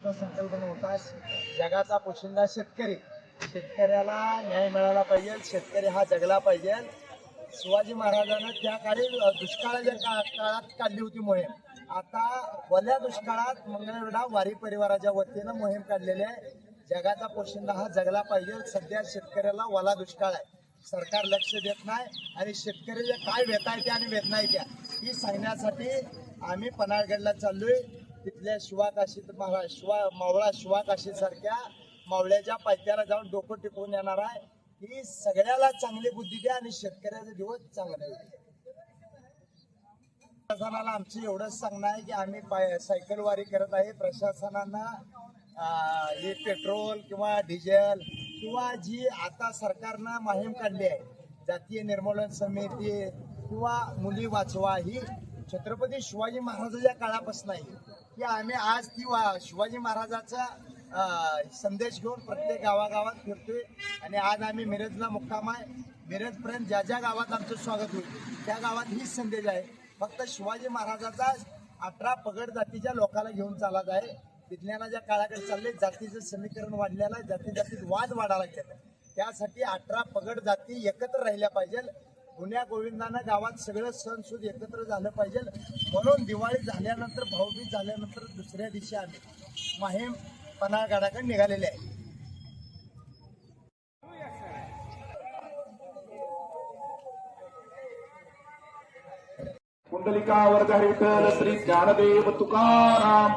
संकल्पना होता जगाचा पोशिंदा शेतकरी. शेतकऱ्याला न्याय मिळाला पाहिजे. शेतकरी हा जगला पाहिजे. शिवाजी महाराजांना त्या काळी दुष्काळाच्या काळात काढली होती मोहीम आता वल्या दुष्काळात मंगळवेढा वारी परिवाराच्या वतीनं मोहीम काढलेली आहे. जगाचा पोशिंदा हा जगला पाहिजे. सध्या शेतकऱ्याला वला दुष्काळ आहे. सरकार लक्ष देत नाही आणि शेतकऱ्याच्या काय वेता येते आणि वेदना येत्या ही सांगण्यासाठी आम्ही पन्हाळगडला चाललोय. तिथल्या शिवाकाशीत महाराज शिवा मावळा शिवाकाशी सारख्या मावळ्याच्या पायथ्याला जाऊन डोकं टिकवून येणार आहे. ही सगळ्याला चांगली बुद्धी द्या आणि शेतकऱ्याचे दिवस चांगले होतील. प्रशासनाला आमचं एवढंच सांगणं आहे की आम्ही पाय सायकलवारी करत आहे. प्रशासनानं हे पेट्रोल किंवा डिझेल किंवा जी आता सरकारनं मोहीम काढली आहे जातीय निर्मूलन समिती किंवा मुली वाचवा ही छत्रपती शिवाजी महाराजाच्या काळापासून आहे. की आम्ही आज ती शिवाजी महाराजाचा संदेश घेऊन प्रत्येक गावागावात फिरतोय. आणि आज आम्ही मिरजला मुक्काम आहे. मिरजपर्यंत ज्या ज्या गावात आमचं स्वागत होईल त्या गावात हीच संदेश आहे. फक्त शिवाजी महाराजाचा अठरा पगड जातीच्या लोकांना घेऊन चालत आहे. विज्ञानाच्या काळाकडे चालले जातीचं समीकरण वाढलेलं आहे. जाती जातीत वाद वाढायला लागतात त्यासाठी अठरा पगड जाती एकत्र राहिल्या पाहिजे गुन्ह्या गोविंदानं गावात सगळं सण एकत्र झालं पाहिजे. म्हणून दिवाळी झाल्यानंतर भाऊबीज झाल्यानंतर दुसऱ्या दिवशी आम्ही माहीम पन्हाळगडाकडे निघालेले आहे. कुंडलिका वरद विठ्ठल श्री ज्ञानदेव तुकाराम.